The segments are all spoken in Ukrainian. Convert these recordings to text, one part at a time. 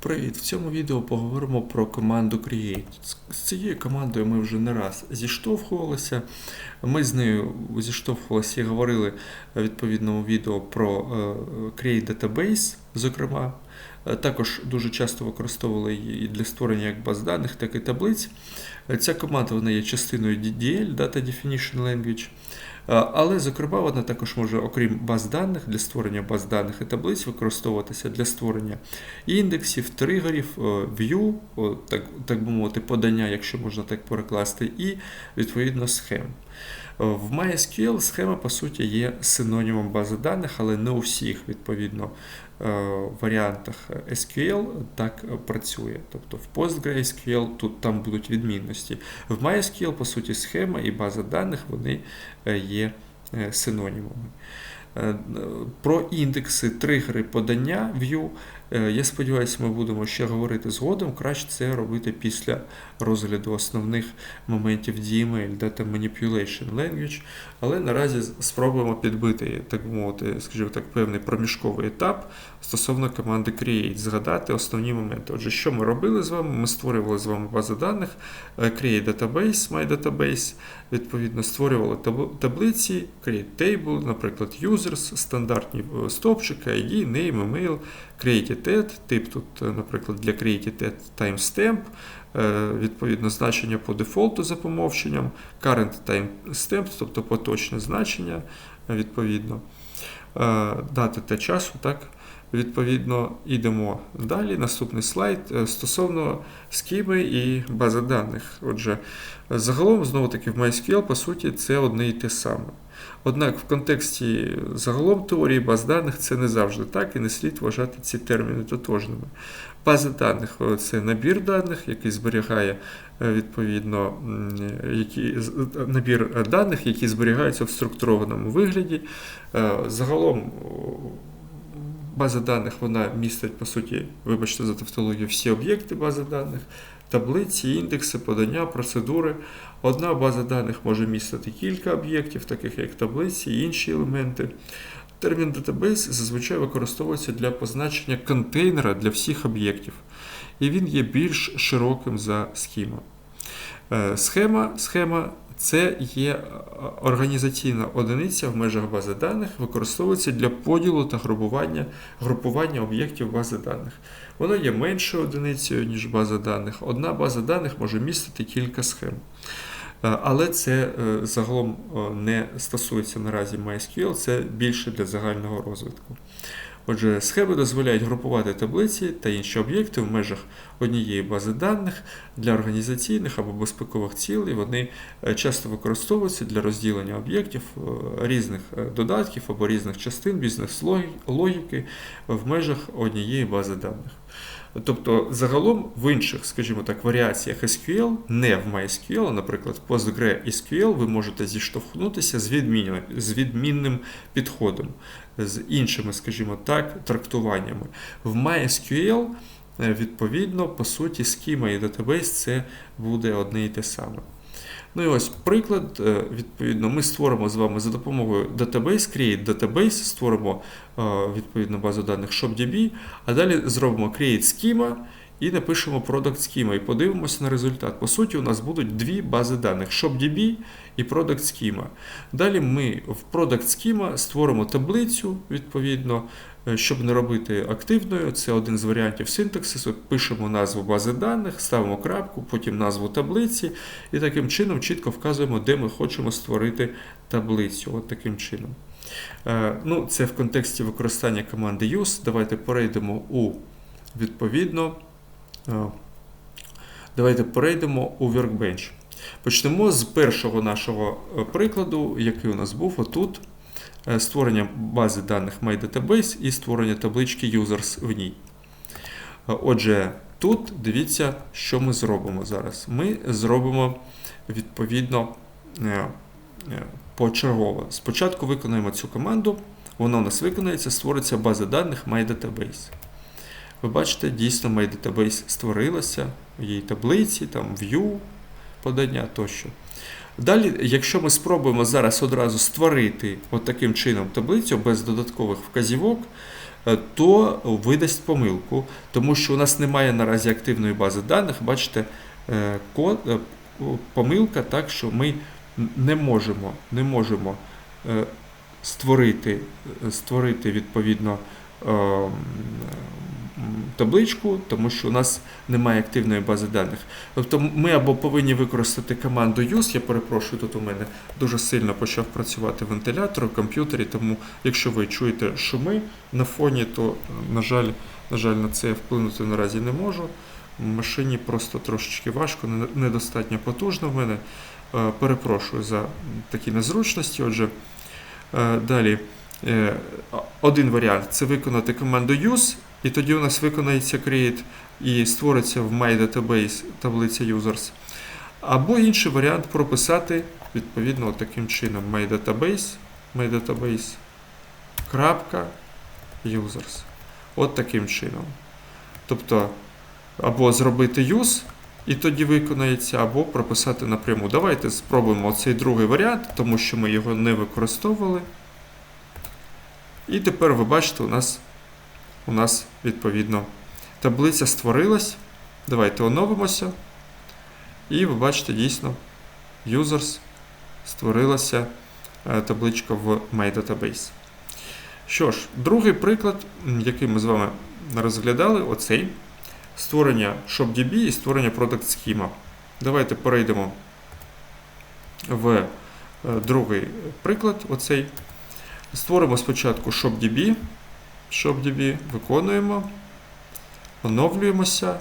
Привіт! В цьому відео поговоримо про команду Create. З- цією командою ми вже не раз зіштовхувалися. Ми з нею зіштовхувалися і говорили е, відповідно у відео про е, Create Database, зокрема. Е, Також дуже часто використовували її і для створення як баз даних, так і таблиць. Е, Ця команда вона є частиною DDL, Data Definition Language. Е, Але, зокрема, вона також може, окрім баз даних, для створення баз даних і таблиць, використовуватися для створення індексів, тригерів, в'ю, так, так би мовити, подання, якщо можна так перекласти, і відповідно схем. В MySQL схема, по суті, є синонімом бази даних, але не у всіх відповідно е, варіантах SQL так працює. Тобто в PostgreSQL тут там будуть відмінності. В MySQL, по суті, схема і база даних вони е, є е, синонімами. Про індекси, тригери подання view. Е, Я сподіваюся, ми будемо ще говорити згодом. Краще це робити після розгляду основних моментів DML, Data Manipulation Language. Але наразі спробуємо підбити, так мовити, скажімо так, певний проміжковий етап стосовно команди Create, згадати основні моменти. Отже, що ми робили з вами? Ми створювали з вами базу даних, е, Create Database, My Database, відповідно, створювали таблиці, Create Table, наприклад, Users, стандартні е, стовпчики, ID, Name, Email, Created Add, тип тут, е, наприклад, для Created Add timestamp, е, відповідно, значення по дефолту за помовченням, current timestamp, тобто поточне значення, е, відповідно, дати та часу, так. Відповідно, йдемо далі. Наступний слайд стосовно скіми і бази даних. Отже, загалом, знову таки, в MySQL, по суті, це одне і те саме. Однак в контексті загалом теорії баз даних це не завжди так, і не слід вважати ці терміни тотожними. База даних е, це набір даних, який зберігає е, відповідно які, е, набір даних, які зберігаються в структурованому вигляді. Загалом база даних вона містить, по суті, вибачте за тавтологію, всі об'єкти бази даних, таблиці, індекси, подання, процедури. Одна база даних може містити кілька об'єктів, таких як таблиці і інші елементи. Термін database зазвичай використовується для позначення контейнера для всіх об'єктів, і він є більш широким за схема. Е, Схема, схема це є е, організаційна одиниця в межах бази даних, використовується для поділу та групування, групування об'єктів бази даних. Вона є меншою одиницею, ніж база даних. Одна база даних може містити кілька схем. Е, Але це е, загалом не стосується наразі MySQL, це більше для загального розвитку. Отже, схеми дозволяють групувати таблиці та інші об'єкти в межах однієї бази даних для організаційних або безпекових цілей. Вони е, часто використовуються для розділення об'єктів е, різних е, додатків або різних частин бізнес-логіки в межах однієї бази даних. Тобто, загалом в інших, скажімо так, варіаціях SQL, не в MySQL, а, наприклад, в PostgreSQL, ви можете зіштовхнутися з, відмінним, з відмінним підходом, з іншими, скажімо так, трактуваннями. В MySQL, е, відповідно, по суті, схема і датабейс це буде одне і те саме. Ну і ось приклад. е, Відповідно, ми створимо з вами за допомогою Database, Create Database, створимо е, відповідно базу даних ShopDB, а далі зробимо Create Schema і напишемо Product Schema і подивимося на результат. По суті, у нас будуть дві бази даних ShopDB і Product Schema. Далі ми в Product Schema створимо таблицю, відповідно, щоб не робити активною. Це один з варіантів синтаксису. Пишемо назву бази даних, ставимо крапку, потім назву таблиці, і таким чином чітко вказуємо, де ми хочемо створити таблицю. От таким чином. Е, Ну, це в контексті використання команди use. Давайте перейдемо у відповідно. е, Давайте перейдемо у Workbench. Почнемо з першого нашого е, прикладу, який у нас був отут. Е, Створення бази даних MyDatabase і створення таблички Users в ній. Е, Отже, тут дивіться, що ми зробимо зараз. Ми зробимо відповідно е, почергово. Спочатку виконаємо цю команду, вона у нас виконається, створиться база даних MyDatabase. Ви бачите, дійсно MyDatabase створилася, в її таблиці, там view, подання тощо. Далі, якщо ми спробуємо зараз одразу створити от таким чином таблицю без додаткових вказівок, е, то видасть помилку, тому що у нас немає наразі активної бази даних. Бачите, е, код, е, помилка, так що ми не можемо, не можемо створити, створити відповідно табличку, тому що у нас немає активної бази даних. Тобто ми або повинні використати команду use, я перепрошую, тут у мене дуже сильно почав працювати вентилятор у комп'ютері, тому якщо ви чуєте шуми на фоні, то, на жаль, на жаль, на це я вплинути наразі не можу. В машині просто трошечки важко, недостатньо потужно в мене. Е, Перепрошую за такі незручності. Отже, е, далі. Е, Один варіант це виконати команду use, і тоді у нас виконається create і створиться в MyDatabase таблиця users. Або інший варіант прописати відповідно таким чином крапка, users. От таким чином. Тобто, або зробити use, і тоді виконається, або прописати напряму. Давайте спробуємо цей другий варіант, тому що ми його не використовували. І тепер ви бачите, у нас, у нас відповідно таблиця створилась. Давайте оновимося. І ви бачите, дійсно, users створилася е, табличка в MyDatabase. Що ж, другий приклад, який ми з вами розглядали, оцей створення ShopDB і створення Product Schema. Давайте перейдемо в е, другий приклад. Оцей. Створимо спочатку ShopDB. ShopDB виконуємо, оновлюємося.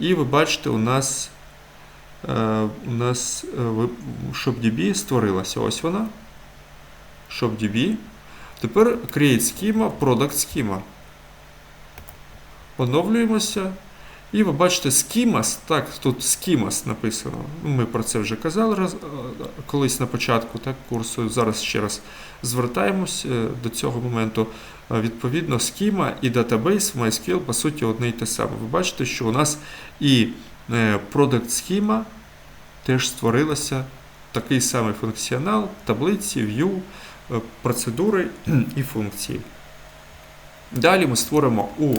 І ви бачите, у нас, е, у нас е, ShopDB створилася. Ось вона. ShopDB. Тепер Create Schema, Product Schema. Оновлюємося. І ви бачите Schemas, так, тут Schemas написано. Ну, Ми про це вже казали раз, е, колись на початку так, курсу. Зараз ще раз звертаємось е, до цього моменту. Е, Відповідно, Schema і Database в MySQL по суті одне і те саме. Ви бачите, що у нас і Product Schema теж створилася такий самий функціонал, таблиці, view, процедури і функції. Далі ми створимо у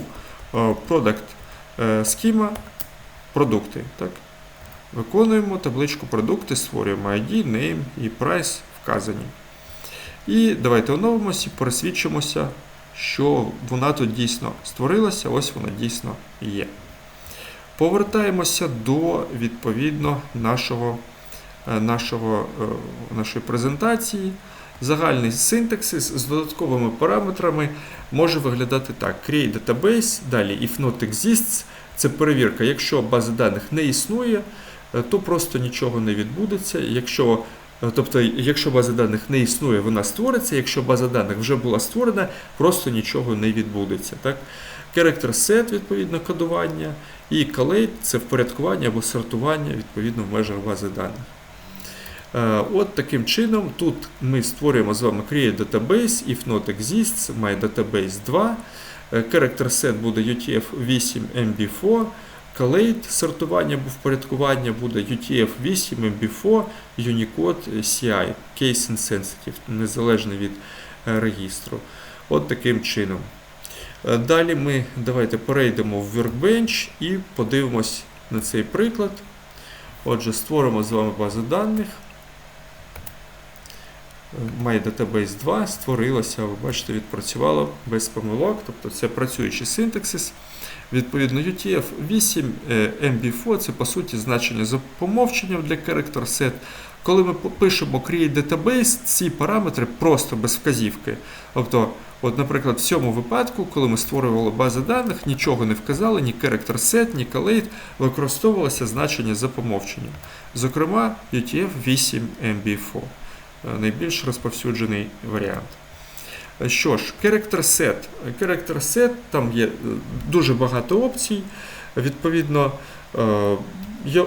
Product е, Schema продукти. Так? Виконуємо табличку продукти, створюємо ID, name і price вказані. І давайте оновимося і пересвідчимося, що вона тут дійсно створилася, ось вона дійсно є. Повертаємося до відповідно нашого, е, нашого, е, нашої презентації. Загальний синтаксис з додатковими параметрами може виглядати так: create database, далі if not exists. Це перевірка. Якщо бази даних не існує, е, то просто нічого не відбудеться. Якщо, е, тобто, якщо база даних не існує, вона створиться. Якщо база даних вже була створена, просто нічого не відбудеться. Так? Character set, відповідно, кодування, і collate – це впорядкування або сортування відповідно в межах бази даних. Е, От таким чином, тут ми створюємо з вами create database, if not exists, mydatabase 2. Е, Character set буде UTF-8 MB4. Collate сортування або впорядкування буде UTF-8 MB4 Unicode CI, Case Insensitive, незалежно від е, регістру. От таким чином. Далі ми давайте перейдемо в Workbench і подивимось на цей приклад. Отже, створимо з вами базу даних. MyDatabase 2 створилося, ви бачите, відпрацювало без помилок, тобто це працюючий синтаксис. Відповідно, UTF-8 е, MB4 це по суті значення за помовченням для character set. Коли ми пишемо create database, ці параметри просто без вказівки. Тобто, от, наприклад, в цьому випадку, коли ми створювали бази даних, нічого не вказали, ні character set, ні collate, використовувалося значення за помовченням. Зокрема, UTF-8 MB4 найбільш розповсюджений варіант. Що ж, character set. Character set, там є е, дуже багато опцій. Відповідно, е, е,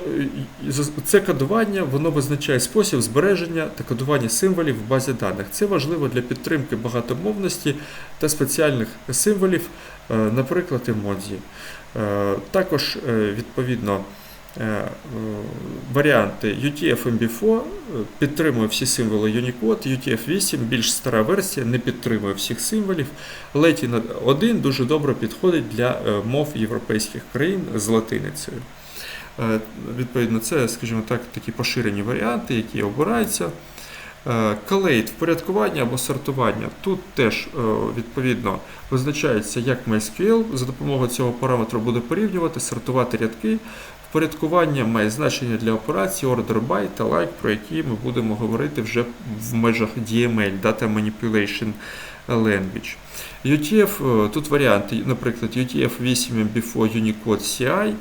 це кодування воно визначає спосіб збереження та кодування символів в базі даних. Це важливо для підтримки багатомовності та спеціальних символів, е, наприклад, емодзі. Е, Також, е, відповідно, е, е, варіанти UTF-MB4 е, підтримує всі символи Unicode, UTF-8 більш стара версія, не підтримує всіх символів. Latin 1 дуже добре підходить для е, мов європейських країн з латиницею. Е, Відповідно, це, скажімо так, такі поширені варіанти, які обираються. Е, Collate впорядкування або сортування. Тут теж е, відповідно визначається, як MySQL за допомогою цього параметру буде порівнювати, сортувати рядки. Впорядкування має значення для операцій order by та like, про які ми будемо говорити вже в межах DML, Data Manipulation Language. UTF, е, тут варіанти, наприклад, UTF-8 MB4 Unicode CI.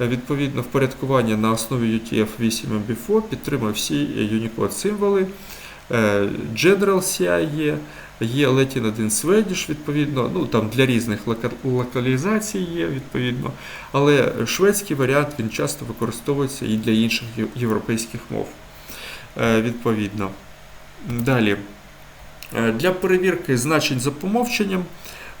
Е, Відповідно, впорядкування на основі UTF-8 MB4 підтримує всі Unicode символи. Е, General CI є, є Latin 1 Swedish, відповідно, ну там для різних локалізацій є, відповідно. Але шведський варіант він часто використовується і для інших європейських мов. Е, Відповідно. Далі. Е, Для перевірки значень за помовченням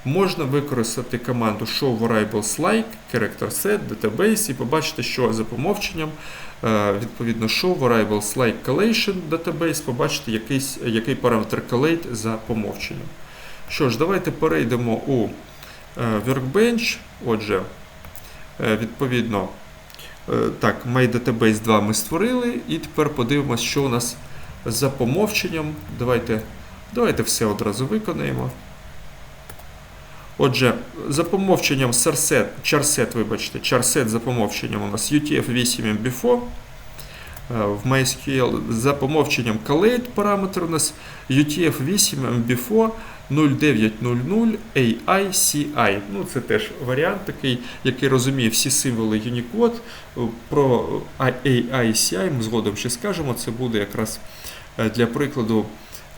можна використати команду show variables like, character set, database і побачити, що за помовченням е, відповідно show variables like collation database, побачити якийсь, який параметр collate за помовченням. Що ж, давайте перейдемо у е, Workbench. Отже, е, відповідно, так, MyDatabase 2 ми створили, і тепер подивимося, що у нас за помовченням. Давайте, давайте все одразу виконаємо. Отже, за помовченням sarset, charset, вибачте, charset за помовченням у нас UTF-8 MB4. Е, В MySQL за помовченням collate параметр у нас UTF-8 MB4 0900 AICI. Ну, це теж варіант такий, який розуміє всі символи Unicode. Про AICI ми згодом ще скажемо. Це буде якраз е, для прикладу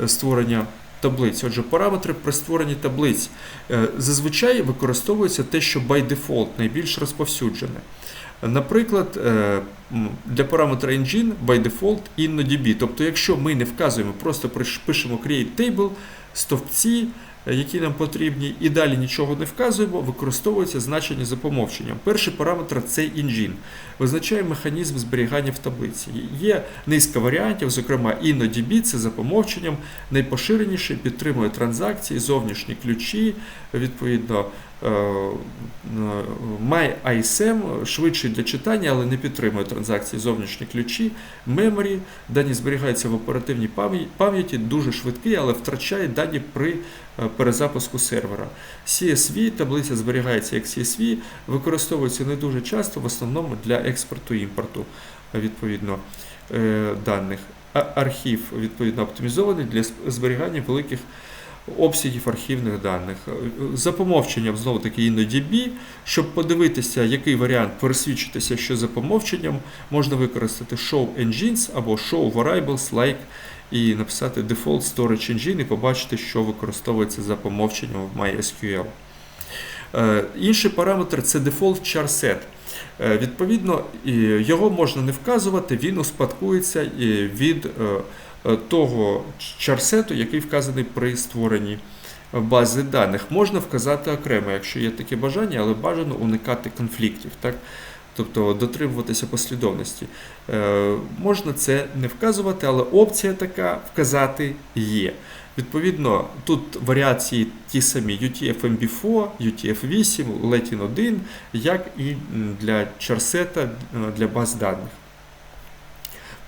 створення таблиць. Отже, параметри при створенні таблиць е, зазвичай використовується те, що by default найбільш розповсюджене. Наприклад, е, для параметра engine by default InnoDB. Тобто, якщо ми не вказуємо, просто пишемо create table, стовпці, які нам потрібні, і далі нічого не вказуємо, використовується значення за помовченням. Перший параметр це інжін. Визначає механізм зберігання в таблиці. Є низка варіантів, зокрема InnoDB, це за помовченням, найпоширеніше підтримує транзакції, зовнішні ключі, відповідно. Е, MyISM швидший для читання, але не підтримує транзакції зовнішні ключі. Memory, дані зберігаються в оперативній пам'яті, дуже швидкий, але втрачає дані при е, перезапуску сервера. CSV, таблиця зберігається як CSV, використовується не дуже часто, в основному для експорту і імпорту е, відповідно е, даних. Архів відповідно оптимізований для зберігання великих обсягів архівних даних. За помовченням знову таки InnoDB. Щоб подивитися, який варіант пересвідчитися, що за помовченням, можна використати show engines або show variables like і написати default storage engine і побачити, що використовується за помовченням в MySQL. Е, Інший параметр це default char set. Е, Відповідно, його можна не вказувати, він успадкується від е, е, того чарсету, який вказаний при створенні бази даних. Можна вказати окремо, якщо є таке бажання, але бажано уникати конфліктів. Так? Тобто дотримуватися послідовності. Е, можна це не вказувати, але опція така вказати є. Відповідно, тут варіації ті самі UTF-MB4, UTF-8, Latin 1, як і для чарсета е, для баз даних.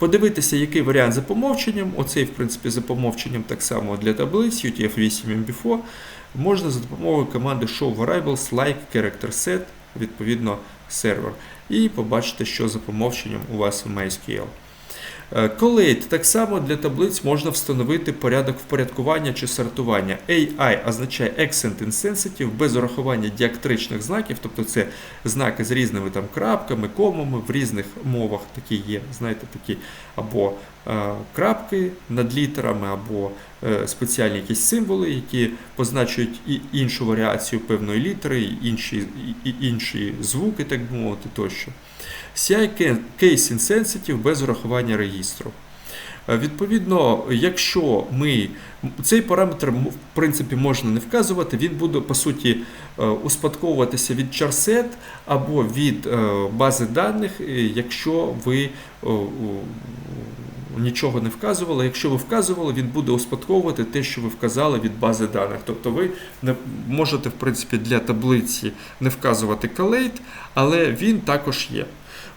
Подивитися, який варіант за помовченням, оцей, в принципі, за помовченням так само для таблиць UTF-8 MB4, можна за допомогою команди show variables like character set, відповідно, сервер, і побачити, що за помовченням у вас в MySQL. Е, Collate так само для таблиць можна встановити порядок впорядкування чи сортування. AI означає Accent Insensitive без урахування діактричних знаків, тобто це знаки з різними там крапками, комами, в різних мовах такі є, знаєте, такі або е, крапки над літерами, або е, спеціальні якісь символи, які позначують і іншу варіацію певної літери, інші, і інші звуки, так би мовити, тощо. CI Case Insensitive без урахування регістру. Е, Відповідно, якщо ми цей параметр в принципі можна не вказувати, він буде по суті е, успадковуватися від charset або від е, бази даних, якщо ви нічого не вказували. Якщо ви вказували, він буде успадковувати те, що ви вказали від бази даних. Тобто ви не можете, в принципі, для таблиці не вказувати collate, але він також є.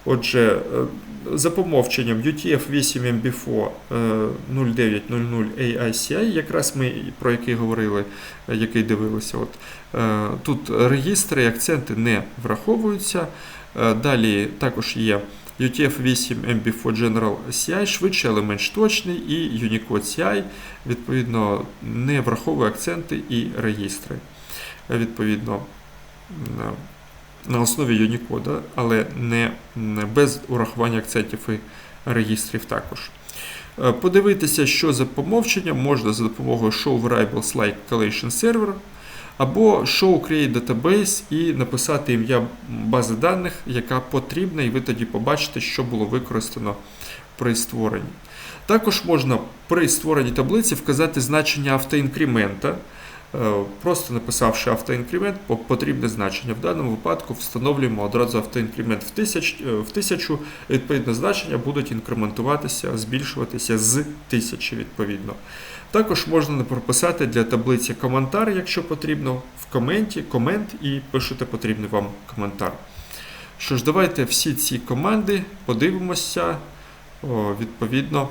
Отже, е, за помовченням UTF-8 MB4 е, 0900 AICI, якраз ми про який говорили, е, який дивилися. От, е, тут регістри і акценти не враховуються. Далі також є UTF-8 MB4 General CI, швидший, але менш точний, і Unicode CI, відповідно, не враховує акценти і регістри. Відповідно, на- основі Unicode, але не без урахування акцентів і регістрів також. Е, Подивитися, що за помовченням можна за допомогою show variables like collation server або show create database і написати ім'я бази даних, яка потрібна, і ви тоді побачите, що було використано при створенні. Також можна при створенні таблиці вказати значення автоінкремента, просто написавши автоінкремент, потрібне значення. В даному випадку встановлюємо одразу автоінкремент в 1000, е, в 1000 відповідно значення будуть інкрементуватися, збільшуватися з 1000 відповідно. Також можна прописати для таблиці коментар, якщо потрібно, в коменті комент і пишете потрібний вам коментар. Що ж, давайте всі ці команди подивимося. Відповідно.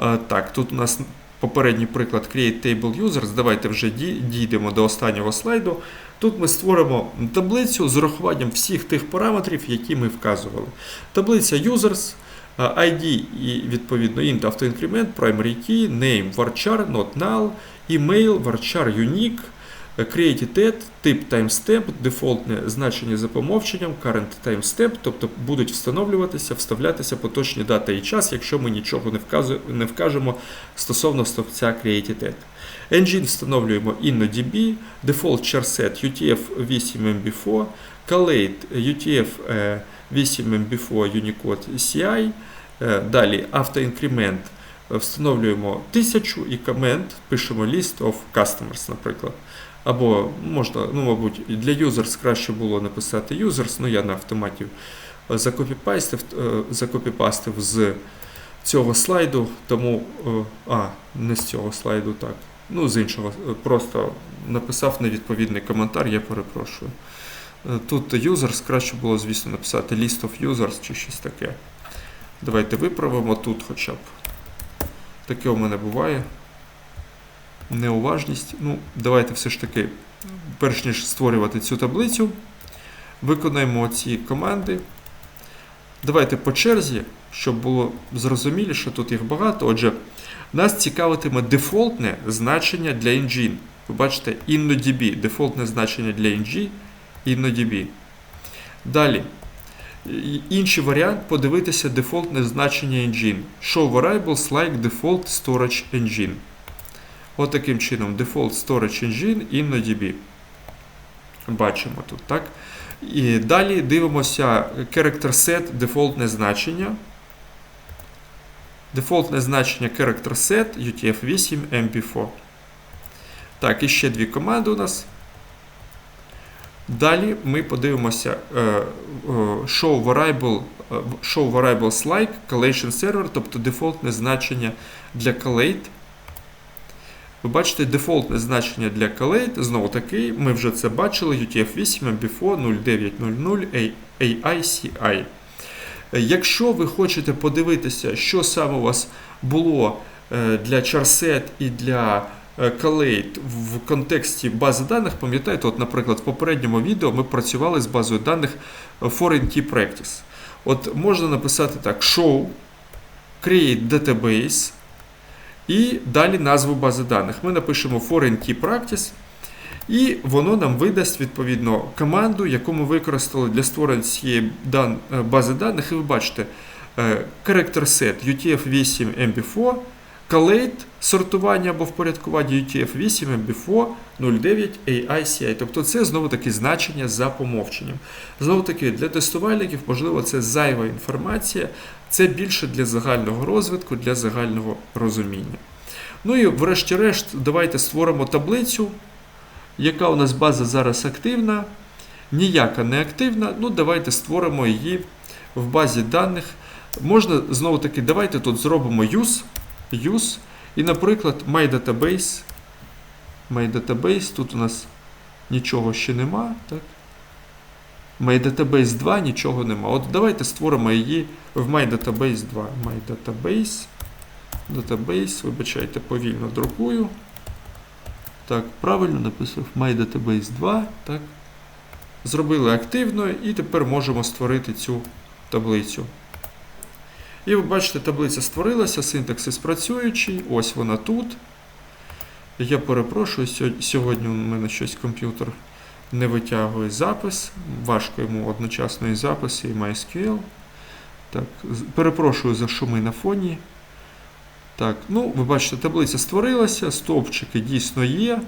Е, Так, тут у нас попередній приклад Create Table Users. Давайте вже дійдемо до останнього слайду. Тут ми створимо таблицю з урахуванням всіх тих параметрів, які ми вказували. Таблиця Users, е, ID і відповідно int автоінкремент, primary key, name varchar, not null, email, varchar unique, created at, тип timestamp, дефолтне значення за помовченням, current timestamp, тобто будуть встановлюватися, вставлятися поточні дата і час, якщо ми нічого не, вкажемо стосовно стовпця created at. Engine встановлюємо InnoDB, default charset UTF-8MB4, collate UTF-8MB4 Unicode CI, Е, Далі автоінкремент встановлюємо 1000 і комент пишемо list of customers, наприклад. Або можна, ну, мабуть, для users краще було написати users, ну я на автоматі е, закопіпастив, е, закопіпастив з цього слайду, тому, е, а, не з цього слайду, так. Ну, з іншого, просто написав невідповідний коментар, я перепрошую. Тут users краще було, звісно, написати list of users чи щось таке. Давайте виправимо тут хоча б. Таке у мене буває. Неуважність. Ну, давайте все ж таки, перш ніж створювати цю таблицю, виконаємо ці команди. Давайте по черзі, щоб було зрозуміліше, тут їх багато. Отже, нас цікавитиме дефолтне значення для engine. Ви бачите, InnoDB, дефолтне значення для NG, InnoDB. Далі. Інший варіант подивитися дефолтне значення engine. Show variables like default storage engine. От чином, default storage engine InnoDB. Бачимо тут, так? І далі дивимося character set дефолтне значення. Дефолтне значення character set UTF-8 MB4. Так, і ще дві команди у нас. Далі ми подивимося е, е, show variable, е, show variables like collation server, тобто дефолтне значення для collate. Ви бачите, дефолтне значення для collate, знову таки, ми вже це бачили, UTF-8 MB4 0900 AICI. Якщо ви хочете подивитися, що саме у вас було е, для charset і для е, collate в контексті бази даних, пам'ятаєте, от, наприклад, в попередньому відео ми працювали з базою даних Foreign Key Practice. От можна написати так: show, create database і далі назву бази даних. Ми напишемо Foreign Key Practice. І воно нам видасть відповідно команду, яку ми використали для створення цієї е, бази даних. І ви бачите, е, character set UTF-8 MB4, Collate сортування або впорядкування UTF-8 MB4 09 AICI. Тобто це знову таки значення за помовченням. Знову таки, для тестувальників, можливо, це зайва інформація, це більше для загального розвитку, для загального розуміння. Ну і врешті-решт, давайте створимо таблицю, яка у нас база зараз активна, ніяка не активна. Ну, давайте створимо її в базі даних. Можна знову таки, давайте тут зробимо use, use і, наприклад, mydatabase. MyDatabase, тут у нас нічого ще нема. Так? MyDatabase 2 нічого нема. От давайте створимо її в MyDatabase 2. MyDatabase. Database, вибачайте, повільно друкую. Так, правильно написав MyDatabase 2. Так. Зробили активно і тепер можемо створити цю таблицю. І ви бачите, таблиця створилася, синтаксис працюючий, ось вона тут. Я перепрошую, сьогодні у мене щось комп'ютер не витягує запис. Важко йому одночасно і запис, і MySQL. Так, перепрошую за шуми на фоні. Так, ну, ви бачите, таблиця створилася, стовпчики дійсно є.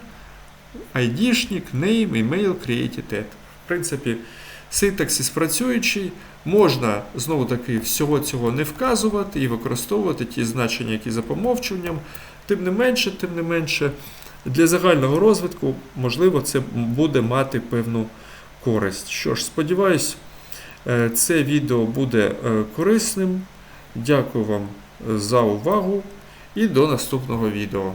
ID-шник, name, email, created. В принципі, синтаксис працюючий. Можна знову таки всього цього не вказувати і використовувати ті значення, які за помовчуванням. Тим не менше, тим не менше, для загального розвитку, можливо, це буде мати певну користь. Що ж, сподіваюсь, е, це відео буде е, корисним. Дякую вам за увагу і до наступного відео.